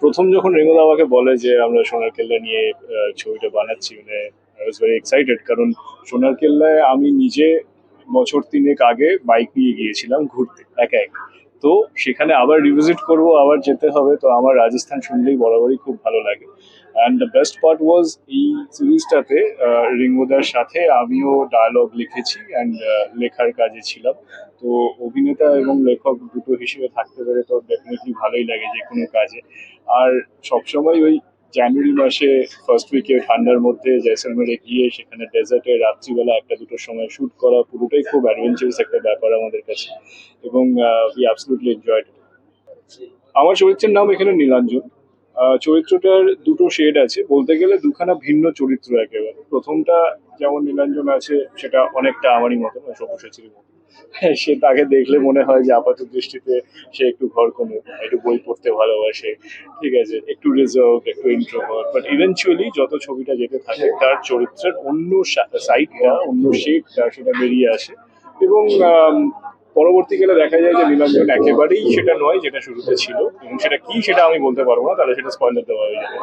প্রথম যখন রেঙ্গুদা আমাকে বলে যে আমরা সোনার কেল্লা নিয়ে ছবিটা বানাচ্ছি মানে আই ওয়াজ ভেরি এক্সাইটেড কারণ সোনার কেল্লায় আমি নিজে বছর তিনেক আগে বাইক নিয়ে গিয়েছিলাম ঘুরতে, একা একা। তো সেখানে আবার রিভিজিট করব, আবার যেতে হবে। তো আমার রাজস্থান শুনলেই বরাবরই খুব ভালো লাগে। And the best part was এই সিরিজটাতে রিঙ্গোদার সাথে আমিও ডায়লগ লিখেছি অ্যান্ড লেখার কাজে ছিলাম। তো অভিনেতা এবং লেখক দুটো হিসেবে থাকতে পেরে তো ডেফিনেটলি ভালোই লাগে যে কোনো কাজে। আর সবসময় ওই জানুয়ারি মাসে ফার্স্ট উইকে ঠান্ডার মধ্যে জয়সলমেরে গিয়ে সেখানে ডেজার্টে রাত্রিবেলা একটা দুটো সময় শ্যুট করা পুরোটাই খুব অ্যাডভেঞ্চারাস একটা ব্যাপার আমাদের কাছে। এবং উই অ্যাবসলুটলি এনজয়েড আমার চরিত্রের নাম এখানে নীলাঞ্জন। চরিত্রটার দুটো শেড আছে। বলতে গেলে দুখানা ভিন্ন চরিত্র একেবারে। প্রথমটা যেমন নীলাঞ্জন আছে সেটা অনেকটা আমারই মতো মানে সব্যসাচীর মতো হ্যাঁ, সে তাকে দেখলে মনে হয় যে আপাত দৃষ্টিতে সে একটু ঘর কোনো একটু বই পড়তে ভালোবাসে। ঠিক আছে একটু রিজার্ভ একটু ইন্ট্রোভার্ট বাট ইভেনচুয়ালি যত ছবিটা যেতে থাকে তার চরিত্রের অন্য সাইডটা অন্য শেডটা সেটা বেরিয়ে আসে। এবং পরবর্তীকালে দেখা যায় যে নীলাঞ্জন একেবারেই সেটা নয়, যেটা শুরুতে ছিল। এবং সেটা কি সেটা আমি বলতে পারব না, তাহলে সেটা স্পয়লার দেওয়া হয়ে যাবে।